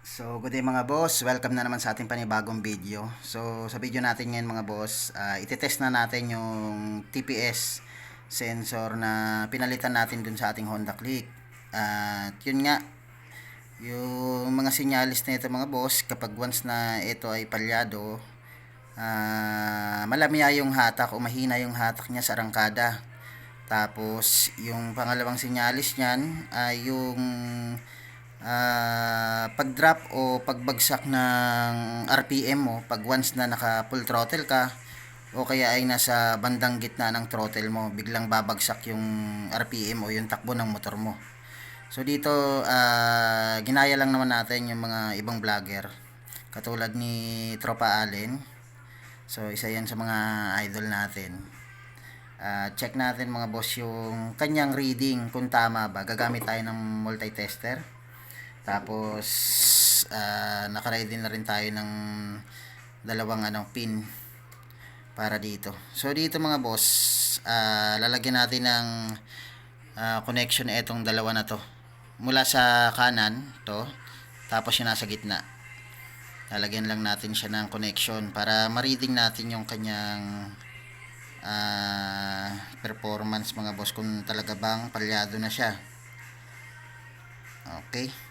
So, good day mga boss. Welcome na naman sa ating panibagong video. So, sa video natin ngayon mga boss, uh, itetest na natin yung TPS sensor na pinalitan natin dun sa ating Honda Click. At yun nga, yung mga sinyalis na ito mga boss, kapag once na ito ay palyado, uh, malamya yung hatak o mahina yung hatak niya sa arangkada. Tapos, yung pangalawang sinyalis niyan ay yung ah, pag-drop o pagbagsak ng RPM mo pag once na naka full throttle ka o kaya ay nasa bandang gitna ng throttle mo biglang babagsak yung RPM o yung takbo ng motor mo. So dito ah, ginaya lang naman natin yung mga ibang vlogger. Katulad ni Tropa Allen. So isa yan sa mga idol natin. Ah, check natin mga boss yung kanyang reading kung tama ba. Gagamit tayo ng multi-tester tapos, uh, nakaready na rin tayo ng dalawang ano, pin para dito. So, dito mga boss, uh, lalagyan natin ng uh, connection na itong dalawa na to. Mula sa kanan, to, tapos yung nasa gitna. Lalagyan lang natin siya ng connection para ma-reading natin yung kanyang uh, performance mga boss kung talaga bang palyado na siya. Okay.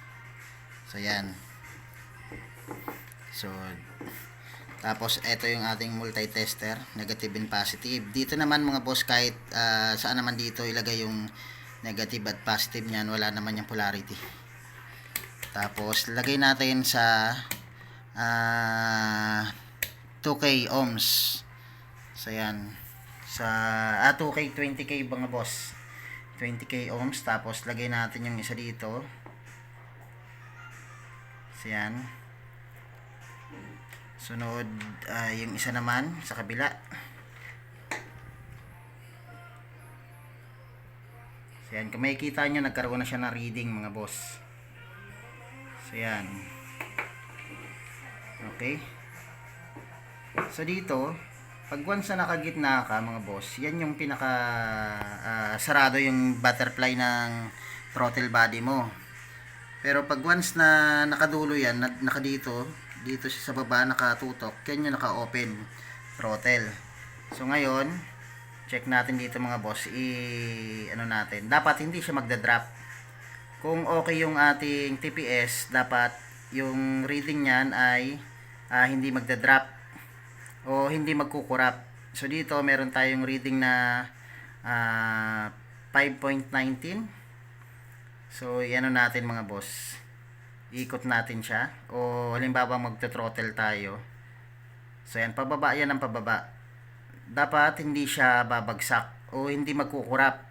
So, yan. So, tapos, ito yung ating multi-tester, negative and positive. Dito naman mga boss, kahit uh, saan naman dito ilagay yung negative at positive niyan, wala naman yung polarity. Tapos, lagay natin sa uh, 2K ohms. So, yan. Sa, ah, 2K, 20K mga boss. 20K ohms. Tapos, lagay natin yung isa dito. So, yan. Sunod, uh, yung isa naman sa kabila. So, yan. Kung makikita nyo, nagkaroon na siya ng reading, mga boss. So, yan. Okay. So, dito, pag once na nakagitna ka, mga boss, yan yung pinaka uh, sarado yung butterfly ng throttle body mo. Pero pag once na nakadulo yan, naka dito, dito siya sa baba nakatutok, yan yung naka-open throttle. So ngayon, check natin dito mga boss, i ano natin. Dapat hindi siya magda-drop. Kung okay yung ating TPS, dapat yung reading niyan ay uh, hindi magda-drop o hindi magkukurap. So dito meron tayong reading na uh, 5.19 So, ano natin mga boss. Ikot natin siya. O halimbawa magte-throttle tayo. So, yan. Pababa yan ang pababa. Dapat hindi siya babagsak o hindi magkukurap.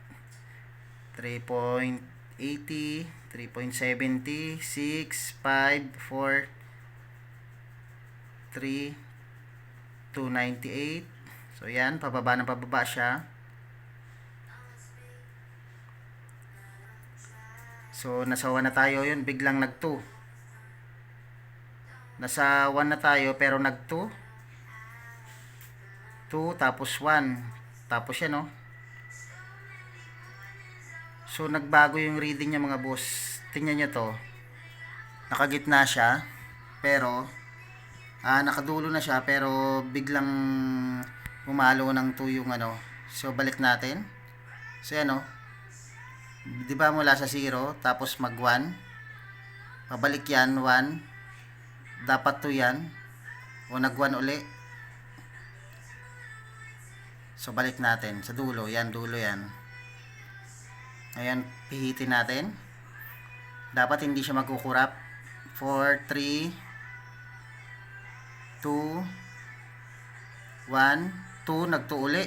3.80, 3.70, 6, 5, 4, 3, 298. So, yan. Pababa na pababa siya. So, nasa 1 na tayo yun, biglang nag 2. Nasa 1 na tayo, pero nag 2. 2, tapos 1. Tapos yan, no? So, nagbago yung reading niya, mga boss. Tingnan nyo to. Nakagitna siya, pero, ah, nakadulo na siya, pero biglang umalo ng 2 yung ano. So, balik natin. So, yan, no? 'Di ba mula sa 0 tapos mag 1 pabalik yan 1 dapat 2 yan. O nag 1 uli. So balik natin sa dulo. Yan dulo yan. Ayan pihitin natin. Dapat hindi siya magkukurap. 4 3 2 1 2 nag 2 uli.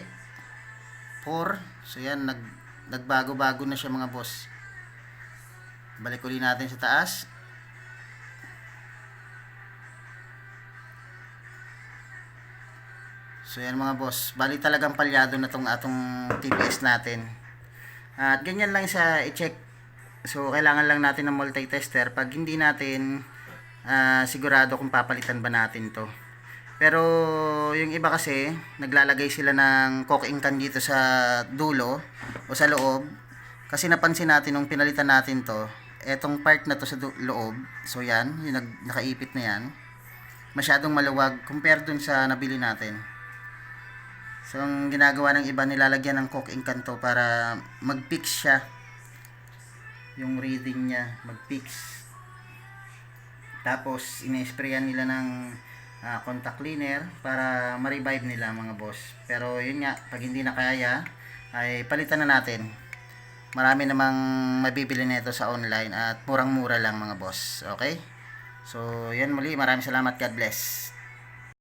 4 so yan nag nagbago-bago na siya mga boss. Balik uli natin sa taas. So yan mga boss. Bali talagang palyado na tong atong TPS natin. At ganyan lang sa i-check. So kailangan lang natin ng multi-tester. Pag hindi natin uh, sigurado kung papalitan ba natin to pero yung iba kasi, naglalagay sila ng coking can dito sa dulo o sa loob. Kasi napansin natin nung pinalitan natin to, etong part na to sa loob, so yan, yung nag, nakaipit na yan, masyadong maluwag compare dun sa nabili natin. So, ang ginagawa ng iba, nilalagyan ng coke ink to para mag-fix siya. Yung reading niya, mag-fix. Tapos, ine-sprayan nila ng ah, contact cleaner para ma-revive nila mga boss. Pero yun nga, pag hindi na kaya, ay palitan na natin. Marami namang mabibili nito sa online at murang-mura lang mga boss. Okay? So, yan muli. Maraming salamat. God bless.